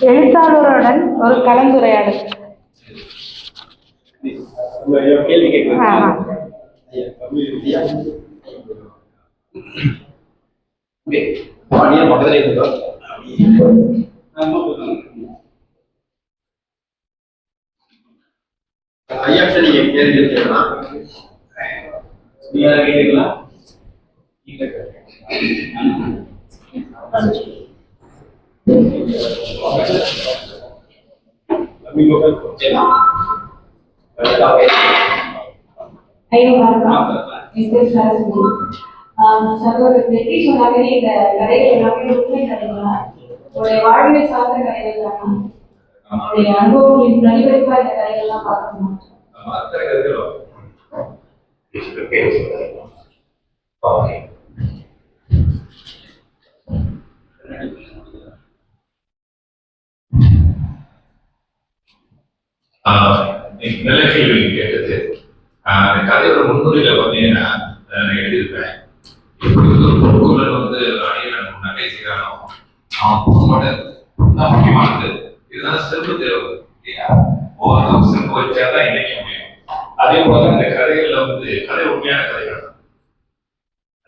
எழுத்தாளருடன் ஒரு கலந்துரையாடல். கேள்வி ஐயா நீங்க கேள்வி கேட்கலாம் நீங்க கேட்கலாம் ஐயோ வணக்கம் என் பேர் சரஸ்வதி ஆஹ் சகோதரர் வெற்றி சொன்னாங்க இந்த கதைகள் எல்லாமே உண்மை கதைகளா உங்களுடைய வாழ்வியல் சார்ந்த கதைகள் தானா உங்களுடைய அனுபவங்களின் பிரதிபலிப்பா இந்த கதைகள்லாம் பார்க்கணும் நல்ல கேள்வி கேட்டது. ஆஹ் அந்த கதையோட முன்னுரையில பார்த்தீங்கன்னா நான் எழுதியிருப்பேன். எப்படி வந்து ஒரு பொறுப்புகள் வந்து அணியன் நகை செய்யறானோ அவன் பொண்ணோட தான் முக்கியமானது. இதுதான் செல்வ தேவை இல்லையா ஒவ்வொரு செல்வ வச்சாதான் இணைக்க முடியும். அதே போல இந்த கதைகள்ல வந்து கதை உண்மையான கதைகள்.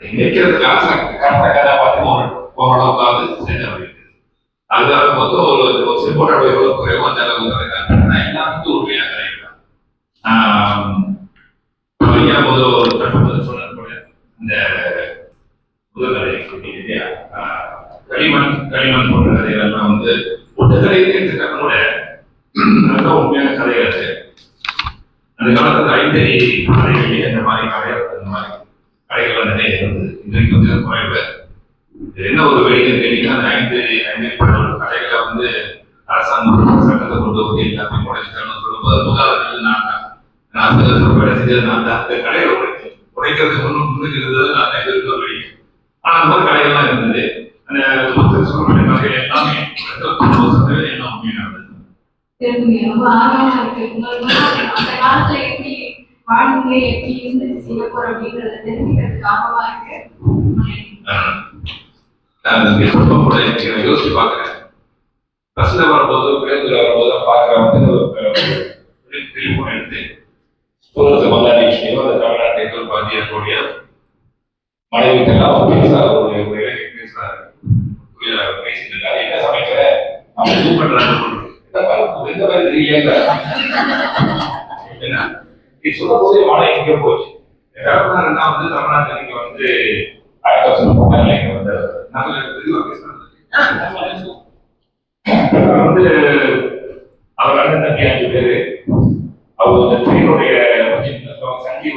இணைக்கிறதுக்காக கரெக்டான கதாபாத்திரம் ஓரளவுக்காவது செஞ்ச முடியுது அதுதான் மொத்தம் ஒரு ஒரு செப்போட்டோட எவ்வளவு குறைவோ அந்த அளவுக்கு கதை தான் எல்லாம் வந்து உண்மையான தான் ஆஹ் ஐயா முதல் ஒரு கட்டத்தில் சொன்னது போல இந்த முதல் கதை இல்லையா ஆஹ் களிமண் களிமண் போன்ற கதைகள்லாம் வந்து ஒட்டு கதைகள் எடுத்துக்காக கூட நல்ல உண்மையான கதைகள் அது அந்த காலத்துல ஐந்தறி கதைகள் அந்த மாதிரி கதைகள் அந்த மாதிரி கதைகள் நிறைய இருந்தது இன்றைக்கு வந்து குறைவு என்ன ஒரு வெளியில் கேட்டீங்கன்னா அந்த ஐந்து கடைகளை வந்து அரசாங்கம் சட்டத்தை கொண்டு வந்து எல்லாத்தையும் உடைச்சிட்டோம்னு சொல்லும்போது முதலாளர்கள் நான் தான். நான் வேலை செஞ்சது நான் தான். அந்த கடைகளை உடைச்சு உடைக்கிறதுக்கு ஒன்றும் முன்னுக்கு இருந்தது நான் தான். எதிர்க்க வழி. ஆனால் அந்த கடைகள்லாம் இருந்தது. அந்த சொல்லக்கூடிய கடைகள் எல்லாமே தொண்ணூறு சதவீதம் எல்லாம் உண்மையானது தெரிஞ்சுங்க ரொம்ப ஆர்வமா இருக்கு. அந்த காலத்துல எப்படி வாழ்க்கை எப்படி இருந்துச்சு சிங்கப்பூர் அப்படிங்கறத தெரிஞ்சுக்கிறதுக்கு ஆர்வமா இருக்கு. ஆஹ் நான் கூட யோசிச்சு பார்க்கிறேன்? பஸ்ல வரும்போது பேருந்துல வரும்போது பார்க்குறேன் வந்து டெலிஃபோன் எடுத்து தூரத்து அந்த தமிழ்நாட்டை ஏதோ ஒரு மனைவிக்கெல்லாம் பேசுறாரு ஒரு ஒரு இலக்கிய பேசுறாரு. பேசிட்டு இருக்காரு. என்ன சமைக்கிற? அவன் இது பண்றாங்க இந்த மாதிரி தெரியல என்ன? இது மழை போச்சு. என்ன வந்து தமிழ்நாட்டில் வந்து ஆயிரத்தி வருஷம் இங்க வந்து வந்து அவர் அண்ணன் தம்பி அஞ்சு பேரு. அவர் அந்த ட்ரெயினுடைய சங்கி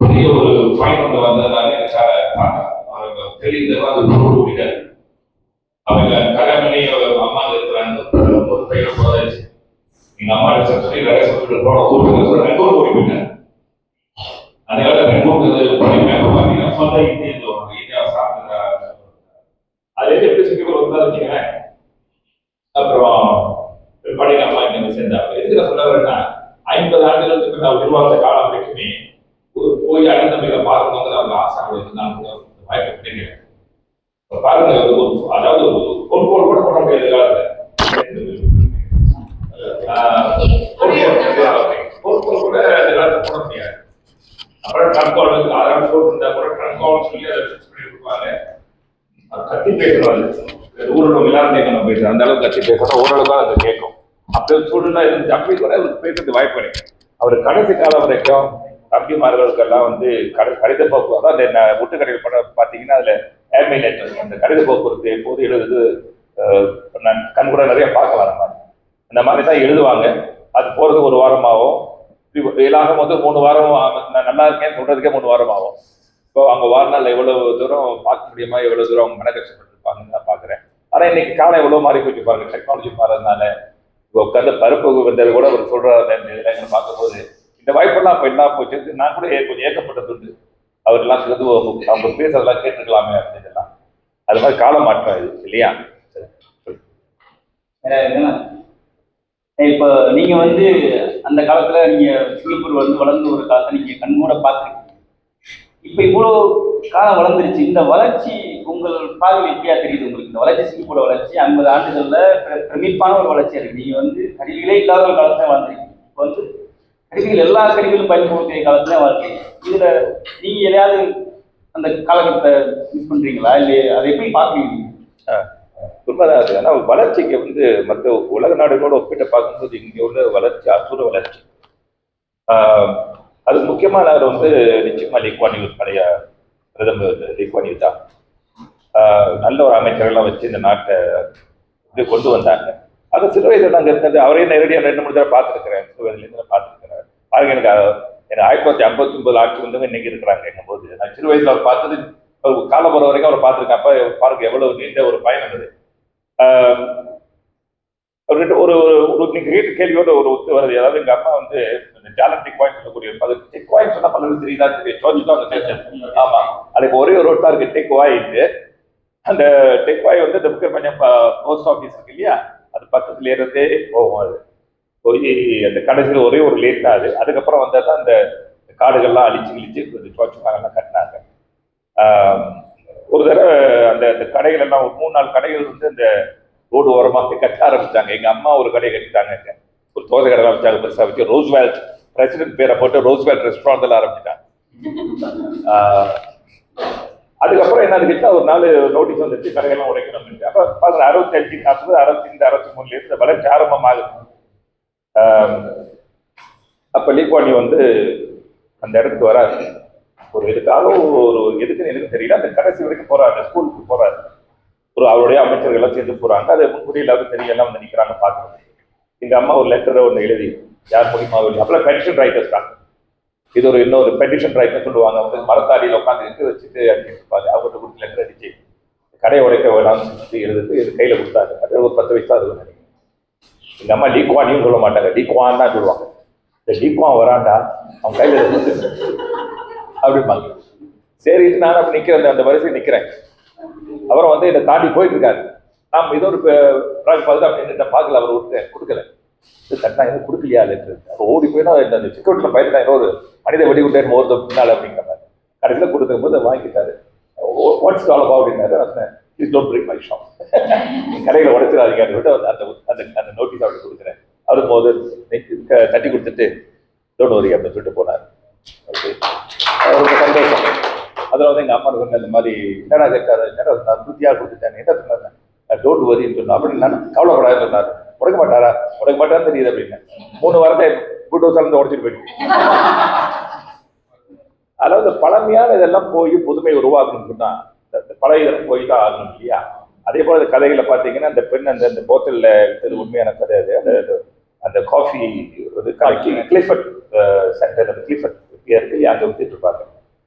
பெரிய ஒரு ஃபைன் ஒன்று வந்ததுனால எனக்காக அவங்க தெரிந்த அது ரோடு விட்டாரு அவங்க அம்மா இருக்கிறாங்க. ஒரு பையனை போதாச்சு. எங்க அம்மா சொல்லி சொல்லிட்டு போன ஊருக்கு ரெண்டு ரெண்டு ஊருக்கு படிப்பேன் பார்த்தீங்கன்னா சொந்த இந்திய அதுலேருந்து எப்படி சிங்கப்பூர் வந்தா வச்சுக்கிறேன் அப்புறம் பிற்பாடு எங்க அம்மா இங்க வந்து சேர்ந்தாங்க. எதுக்கு நான் சொல்ல வரேன்னா ஐம்பது ஆண்டுகளுக்கு நான் உருவாக்க காலம் வரைக்குமே ஒரு போய் அண்ணன் தம்பிகளை பார்க்கணுங்கிற அவங்க ஆசை இருந்தாங்க. வாய்ப்பு கிடைக்கல பாருங்க ஒரு அதாவது ஒரு பொன் போல் கூட பண்ண முடியாது காலத்தில். ஆஹ், கூட அந்த போட முடியாது. அப்புறம் ட்ரங்கால் வந்து ஆறாம் போட்டு இருந்தா கூட ட்ரங்கால் சொல்லி அதை ஃபிக்ஸ் பண்ணி கொடுப்பாங்க. கத்தி பேசுவாங்க ஊரோட விளையாட்டு நம்ம பேசுறோம் அந்த அளவுக்கு கத்தி பேசுறோம். ஓரளவுக்கு அதை கேட்கும். அப்படி சூழ்நிலை இருந்து அப்படி கூட அவருக்கு பேசுறது வாய்ப்பு இருக்கு அவர் கடைசி காலம் வரைக்கும் தம்பிமார்களுக்கெல்லாம் வந்து கட கடித போக்கு அதான் அந்த முட்டுக்கடையில் படம் பார்த்தீங்கன்னா அதுல ஏர்மைலேட் அந்த கடித போக்குவரத்து எப்போது எழுதுது அஹ், நான் கண் கூட நிறைய பார்க்கலாம் நம்ம அந்த மாதிரி தான் எழுதுவாங்க. அது போறதுக்கு ஒரு வாரம் ஆகும் இப்படி எல்லாரும் வந்து மூணு வாரம். நான் நல்லா இருக்கேன்னு சொல்றதுக்கே மூணு வாரம் ஆகும் இப்போ அவங்க வாழ்நாள் எவ்வளவு தூரம் பார்க்க முடியுமா எவ்வளவு தூரம் அவங்க மன கஷ்டப்பட்டிருப்பாங்கன்னு நான் பார்க்குறேன். ஆனா இன்னைக்கு காலம் எவ்வளவு மாறி போச்சு பாருங்க டெக்னாலஜி மாறதுனால. இப்போ உட்காந்து பருப்பு வந்தது கூட அவர் சொல்ற பார்க்கும்போது. இந்த வாய்ப்பெல்லாம் அப்ப என்ன போச்சு. நான் கூட ஏ- கொஞ்சம் ஏற்கப்பட்டது உண்டு. அவரெல்லாம் சேர்ந்து அவங்க அவங்க பேசுறதெல்லாம் கேட்டுக்கலாமே அப்படின்னுலாம் அது மாதிரி காலம் மாற்றம் இது இல்லையா? சரி, இப்போ நீங்க வந்து அந்த காலத்துல நீங்க சிங்கப்பூர் வந்து வளர்ந்து ஒரு காலத்தை நீங்க கண்கூட பார்த்துருக்கீங்க. இப்போ இவ்வளோ காலம் வளர்ந்துருச்சு. இந்த வளர்ச்சி உங்கள் பார்வையில் எப்படியா தெரியுது உங்களுக்கு? இந்த வளர்ச்சி சிங்கப்பூர் வளர்ச்சி ஐம்பது ஆண்டுகளில் பிரமிப்பான ஒரு வளர்ச்சி இருக்குது நீங்கள் வந்து கருவிகளே இல்லாத ஒரு காலத்தில் வாழ்ந்துருக்கீங்க. இப்போ வந்து கருவிகள் எல்லா கருவிகளும் பயன்படுத்திய காலத்தில் வாழ்க்கீங்க இதில் நீங்கள் எதையாவது அந்த காலகட்டத்தை மிஸ் பண்ணுறீங்களா இல்லை அதை எப்படி பார்க்குறீங்க? உண்மைதான். அது ஆனால் வளர்ச்சிக்கு வந்து மற்ற உலக நாடுகளோட ஒப்பிட்டு பார்க்கும்போது இங்கே உள்ள வளர்ச்சி அற்புத வளர்ச்சி. அது முக்கியமான வந்து நிச்சயமா லீக்வானியூர் பழைய பிரதமர் லீக்வானியூர் தான் நல்ல ஒரு அமைச்சர்கள்லாம் வச்சு இந்த நாட்டை இது கொண்டு வந்தாங்க. அது சிறு வயதில் நாங்கள் இருந்தது. அவரே நேரடியாக ரெண்டு மூணு தடவை பார்த்துருக்கிறேன் சிறு வயதுலேருந்து நான் பார்த்துருக்கிறேன் பாருங்க எனக்கு அஹ், எனக்கு ஆயிரத்தி தொள்ளாயிரத்தி ஐம்பத்தி ஒன்பது ஆட்சி வந்தவங்க இன்னைக்கு இருக்கிறாங்க போது நான் சிறு வயசுல அவர் பார்த்தது ஒரு காலம் போகிற வரைக்கும் அவர் பார்த்துருக்கேன். அப்போ பாருங்க எவ்வளோ நீண்ட ஒரு பயணம் அது அவர்கிட்ட ஒரு ஒரு நீங்கள் நீங்க கேட்ட கேள்வியோட ஒரு ஒத்து வருது. அதாவது எங்கள் அம்மா வந்து இந்த டேலண்ட் பாயிண்ட் சொல்லக்கூடிய அது டிக் சொன்னா பலருக்கு தெரியுதா? தெரியும் சோஜி அந்த பேச ஆமா. அதுக்கு ஒரே ஒரு ஒருத்தா இருக்கு டெக் வாயிட்டு அந்த டெக் வாய் வந்து இந்த புக்கர் போஸ்ட் ஆஃபீஸ் இருக்கு இல்லையா? அது பக்கத்துல இருந்தே போகும் அது. போய் அந்த கடைசியில் ஒரே ஒரு லேட் தான் அது. அதுக்கப்புறம் வந்தால் தான் அந்த காடுகள்லாம் அழிச்சு கிழிச்சு இந்த மரம்லாம் கட்டினாங்க. ஒரு தடவை அந்த அந்த கடைகள் எல்லாம் ஒரு மூணு நாலு கடைகள் வந்து அந்த ரோடு ஓரமாக கட்ட ஆரம்பிச்சாங்க. எங்கள் அம்மா ஒரு கடையை கட்டிட்டாங்க ஒரு தோசை கடை ஆரம்பிச்சாங்க பெருசாக வச்சு. ரோஸ்வேல் பிரசிடென்ட் பேரை போட்டு ரோஸ்வேல் ரெஸ்டாரண்ட் எல்லாம் ஆரம்பிச்சிட்டாங்க அதுக்கப்புறம் என்ன கேட்டா ஒரு நாள் நோட்டீஸ் வந்துச்சு கடையெல்லாம் உடைக்கணும் அப்ப பாருங்க அறுபத்தஞ்சு நாற்பது அறுபத்தஞ்சு அறுபத்தி மூணுல இருந்து இந்த வளர்ச்சி ஆரம்பமாகுது. அப்ப லீக்வானி வந்து அந்த இடத்துக்கு வராரு. ஒரு எதுக்காக ஒரு எதுக்குன்னு எனக்கு தெரியல. அந்த கடைசி வரைக்கும் போறாரு ஸ்கூலுக்கு போறாரு. ஒரு அவருடைய அமைச்சர்கள் எல்லாம் சேர்ந்து போறாங்க. அது முன்கூட்டி எல்லாரும் தெரிய எல்லாம் வந்து நிக்கிறாங்க பார்க்கறது எங்க அம்மா ஒரு லெட்டரை ஒன்று எழுதி யார் மூலியமா எழுதி அப்பெல்லாம் பென்ஷன் ரைட்டர்ஸ் தான். இது ஒரு இன்னொரு பெட்டிஷன் ரைட்டர் சொல்லுவாங்க. வந்து மரத்தாடியில் உட்காந்து எடுத்து வச்சுட்டு அடிச்சுட்டு இருப்பாங்க. அவங்கள்ட்ட கொடுத்து லெட்டர் அடிச்சு கடையை உடைக்க வேணாம்னு சொல்லி எழுதிட்டு இது கையில் கொடுத்தாங்க. அது ஒரு பத்து வயசு தான் இருக்கும். நினைக்கிறேன் எங்கள் அம்மா லீக்வானியும் சொல்ல மாட்டாங்க. லீக்வான் தான் சொல்லுவாங்க. இந்த லீக்வான் வராண்டா அவன் கையில் அப்படிம்பாங்க. சரி நான் அப்படி நிற்கிறேன் அந்த- அந்த வரிசையில் நிற்கிறேன் அப்புறம் வந்து என்னை தாண்டி போயிட்டு இருக்காரு. நாம் இது ஒரு ப்ராஜெக்ட் பார்த்துட்டு அப்படின்னு பார்க்கல அவர் விட்டு கொடுக்கல. கட்டினா எதுவும் கொடுக்கலையா லெட்டர் ஓடி ஓடி தான் இந்த செக்யூரிட்டியில் பயந்துட்டா ஏதோ ஒரு மனித வெடிகுட்டேன் ஓடுது பின்னால் அப்படிங்கிற மாதிரி. கடைசியில் கொடுத்துக்கும் போது வாங்கிட்டாரு. வாட்ஸ் ஆல் அபவுட் அப்படின்னாரு. Is don't break my shop கடையில் உடைச்சிடாதீங்க விட்டு அந்த அந்த அந்த நோட்டீஸ் அவருக்கு கொடுக்குறேன். அவரும் போது தட்டி கொடுத்துட்டு டோன்ட் வரி அப்படின்னு சொல்லிட்டு போனார். ஓகே. ரொம்ப சந்தோஷம். அதில் வந்து எங்கள் அம்மா சொன்ன இந்த மாதிரி என்னடா கேட்டார்? என்னடா நான் திருப்தியாக கொடுத்துட்டேன். என்ன சொன்னாங்க டோன்ட் வரின்னு சொன்னேன் அப்படின்னு நான் கவலைப்படாதுன்னு சொன்னார். உடைக்க மாட்டாரா உடைக்க மாட்டான்னு தெரியுது அப்படின்னு. மூணு வாரத்தை கூட்டு இருந்து உடைச்சிட்டு போயிட்டு. அதாவது பழமையான இதெல்லாம் போய் புதுமை உருவாக்கணும்னு சொன்னா இந்த- பழைய இதெல்லாம் போய் தான் ஆகணும் இல்லையா? அதே போல இந்த கதைகளை பார்த்தீங்கன்னா அந்த பெண் அந்த அந்த போத்தலில் வித்தது உண்மையான கதை அது. அந்த அந்த- காஃபி வந்து கலக்கி கிளிஃபட் சென்டர் அந்த கிளிஃபட் இருக்கு இல்லையா? அங்கே வித்துட்டு இருப்பாங்க.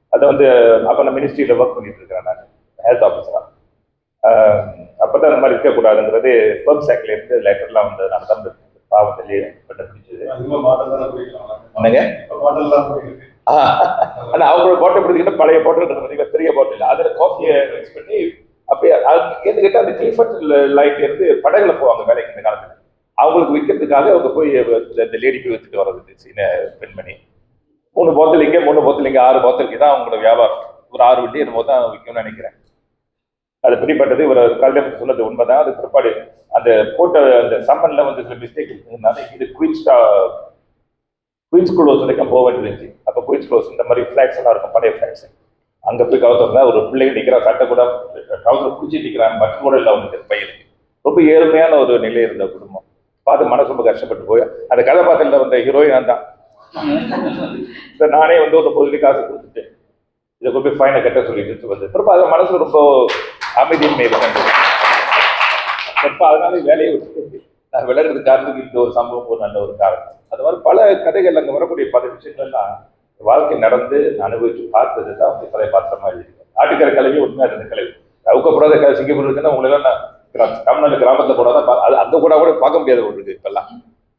அதை வந்து அப்போ நான் மினிஸ்ட்ரியில் ஒர்க் பண்ணிட்டு இருக்கிறேன் நான் ஹெல்த் ஆஃபீஸராக அப்போ தான் அந்த மாதிரி இருக்கக்கூடாதுங்கிறது பர்ப் இருந்து லெட்டர்லாம் வந்து நான் தான் பாவம் சொல்லி பண்ண பிடிச்சது அதிகமா பாட்டில் தானே குடிக்கலாம் என்னங்க? இப்ப பாட்டில் தான் குடிக்கிறது ஆனா அவங்களோட பாட்டில் பிடிக்கிட்ட பழைய பாட்டில் பார்த்தீங்கன்னா பெரிய பாட்டில் அதில் காஃபியை மிக்ஸ் பண்ணி அப்படியே ஏன்னு கேட்டால் அந்த கிளிஃபர்ட் லைட்ல இருந்து படகுல போவாங்க வேலைக்கு இந்த காலத்துல. அவங்களுக்கு விற்கிறதுக்காக அவங்க போய் இந்த- இந்த லேடி போய் வித்துட்டு வர்றது சீன பெண்மணி. மூணு போத்தல் இங்கே மூணு போத்தல் இங்கே ஆறு போத்தலுக்கு தான் அவங்களோட வியாபாரம். ஒரு ஆறு வண்டி என்னமோ தான் விற்கும்னு நினைக்கிறேன். அது பிடிப்பட்டது இவர் கல்யாணம் சொன்னது உண்மைதான். அது பிற்பாடு அந்த போட்ட அந்த சம்மன்ல வந்து சில மிஸ்டேக் இருந்ததுனால இது குயின்ஸ் குயின்ஸ் குளோஸ் வரைக்கும் போக வேண்டியிருந்துச்சு அப்போ குயின்ஸ் குளோஸ் இந்த மாதிரி ஃபிளாக்ஸ் எல்லாம் இருக்கும். பழைய ஃபிளாக்ஸ் அங்கே போய் கவுத்தோம்னா ஒரு பிள்ளைங்க நிற்கிறான் சட்டை கூட ட்ரௌசர் பிடிச்சி நிற்கிறான் பட் கூட இல்லை அவனுக்கு பையனுக்கு ரொம்ப ஏழ்மையான ஒரு நிலை இருந்த குடும்பம். பார்த்து மனசு ரொம்ப கஷ்டப்பட்டு போய் அந்த கதாபாத்திரத்தில் வந்த ஹீரோயின் தான். நானே வந்து ஒரு பொதுவி காசு கொடுத்துட்டு இதை கொண்டு போய் ஃபைனை கட்ட சொல்லிட்டு வந்து திரும்ப அது மனசு ரொம்ப அமைதியின்மை இருந்தது இப்போ அதனால வேலையை விட்டு நான் விலகிறதுக்கு காரணத்துக்கு இந்த ஒரு சம்பவம் ஒரு நல்ல ஒரு காரணம். அது மாதிரி பல கதைகள் அங்கே வரக்கூடிய பல விஷயங்கள்லாம் வாழ்க்கை நடந்து நான் அனுபவிச்சு பார்த்தது தான் வந்து கதை பார்த்த மாதிரி இருக்கு ஆட்டுக்கரை கல்வி உண்மையாக இருந்த கல்வி. அவுக்கப்படாத கலை சிங்கப்பூர் இருக்குன்னா உங்களெல்லாம் நான் தமிழ்நாடு கிராமத்தில் கூட தான் அது அந்த கூட கூட பார்க்க முடியாத ஒன்று இருக்குது இப்பெல்லாம்.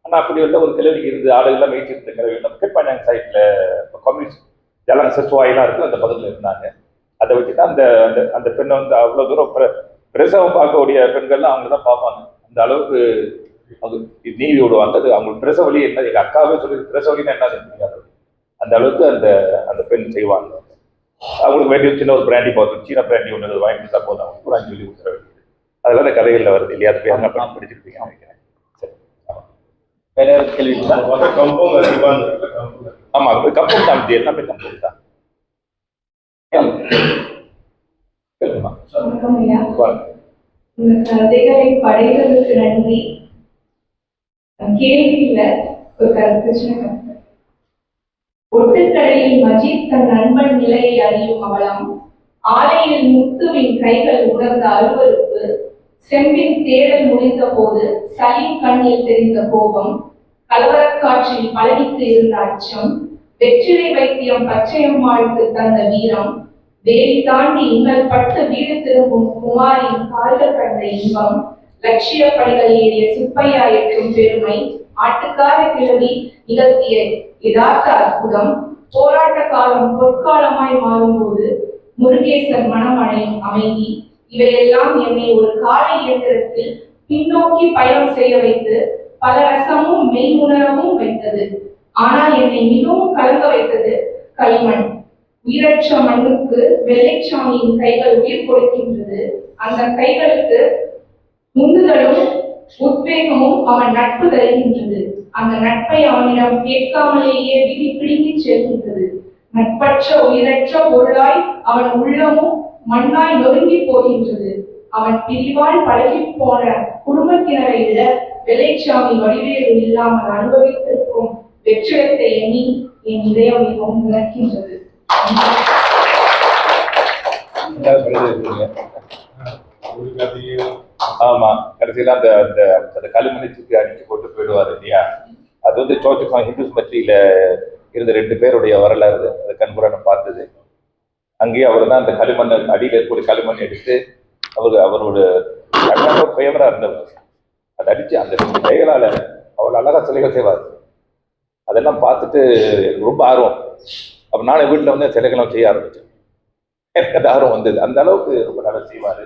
ஆனால் அப்படி உள்ள ஒரு கிழவி இருந்து ஆடுகள்லாம் மேய்ச்சி இருந்த கிழவி நம்ம கேட்பாங்க சைட்டில் கம்யூனிஸ்ட் ஜலங் சிசுவாயெல்லாம் இருக்குது அந்த பக்கத்தில் இருந்தாங்க. அதை வச்சு தான் அந்த அந்த அந்த பெண்ணை வந்து அவ்வளோ தூரம் பிர- பிரசவம் பார்க்கக்கூடிய பெண்கள்லாம் அவங்க தான் பார்ப்பாங்க. அந்த அளவுக்கு அவங்க நீவி விடுவாங்க. அது அவங்களுக்கு பிரசவ வலி என்ன? எங்கள் அக்காவே சொல்லி பிரசவ வலின்னா என்ன தெரியாது. அந்த அளவுக்கு அந்த அந்த பெண் செய்வாங்க. அவங்களுக்கு வேண்டிய சின்ன ஒரு பிராண்டி பாத்திரம் சீன பிராண்டி ஒன்று வாங்கி கொடுத்தா போதும். அவங்க ஒரு அஞ்சு சொல்லி கொடுத்துட வேண்டியது. அதெல்லாம் அந்த கதைகளில் வருது. இல்லையா? அது பேர் பண்ணி படிச்சிருப்பீங்க நினைக்கிறேன் சரி. வேற கேள்வி? கம்பம் இருக்கு கம்பம் அது தான் எல்லாமே கம்பௌண்ட் தான் கேளுங்கம்மா. வணக்கம் ஐயா வாங்க. இந்த கதைகளை நன்றி. ஒரு கருத்து ஒட்டுக்கடையில் மஜீத் தன் நண்பன் நிலையை அறியும் அவலம் ஆலையில் முத்துவின் கைகள் உணர்ந்த அருவருப்பு செம்பின் தேடல் முடிந்த போது சலீம் கண்ணில் தெரிந்த கோபம் கலவரக்காற்றில் பழனிக்கு இருந்த அச்சம் வெற்றிலை வைத்தியம் பச்சையம்மாளுக்கு தந்த வீரம் வேலி தாண்டி இன்னல் பட்டு வீடு திரும்பும் குமாரின் கால்கள் கண்ட இன்பம் லட்சிய படிகள் ஏறிய சுப்பையா எட்டும் பெருமை ஆட்டுக்கார கிழவி நிகழ்த்திய யதார்த்த அற்புதம் போராட்ட காலம் பொற்காலமாய் மாறும்போது முருகேசன் மனம் அடையும் அமைதி. இவையெல்லாம் என்னை ஒரு கால இயந்திரத்தில் பின்னோக்கி பயணம் செய்ய வைத்து பல ரசமும் மெய் உணரவும் வைத்தது. ஆனால் என்னை மிகவும் கலங்க வைத்தது களிமண். உயிரற்ற மண்ணுக்கு வெள்ளைச்சாமியின் கைகள் உயிர் கொடுக்கின்றது. அந்த கைகளுக்கு உந்துதலும் உத்வேகமும் அவன் நட்பு தருகின்றது. அந்த நட்பை அவனிடம் கேட்காமலேயே விதி பிடுங்கிச் செல்கின்றது. நட்பற்ற உயிரற்ற பொருளாய் அவன் உள்ளமும் மண்ணாய் நொறுங்கி போகின்றது. அவன் பிரிவால் பழகி போன குடும்பத்தினரை விட வெள்ளைச்சாமி வடிவேலு இல்லாமல் அனுபவித்திருக்கும் வெற்றிடத்தை எண்ணி என் இதயம் மிகவும் உணர்கின்றது ஆமா கடைசியில அந்த அந்த அந்த களிமணி தூக்கி அடிச்சு போட்டு போயிடுவாரு இல்லையா? அது வந்து சோச்சுக்கான் ஹிந்துஸ் மத்தியில இருந்த ரெண்டு பேருடைய வரலாறு அது கண்கூட நான் பார்த்தது. அங்கேயே அவர் தான் அந்த களிமண் அடியில் இருக்கக்கூடிய களிமண் எடுத்து அவர் அவரோட அழகாக ஃபேவரா இருந்தவர். அதை அடிச்சு அந்த ரெண்டு கைகளால அவ்வளோ அழகா சிலைகள் செய்வார். அதெல்லாம் பார்த்துட்டு ரொம்ப ஆர்வம். அப்போ நானே வீட்டில் வந்து சிலைகளும் செய்ய ஆரம்பித்தேன் எனக்கு அந்த ஆர்வம் வந்தது. அந்த அளவுக்கு ரொம்ப நல்லா செய்வார்.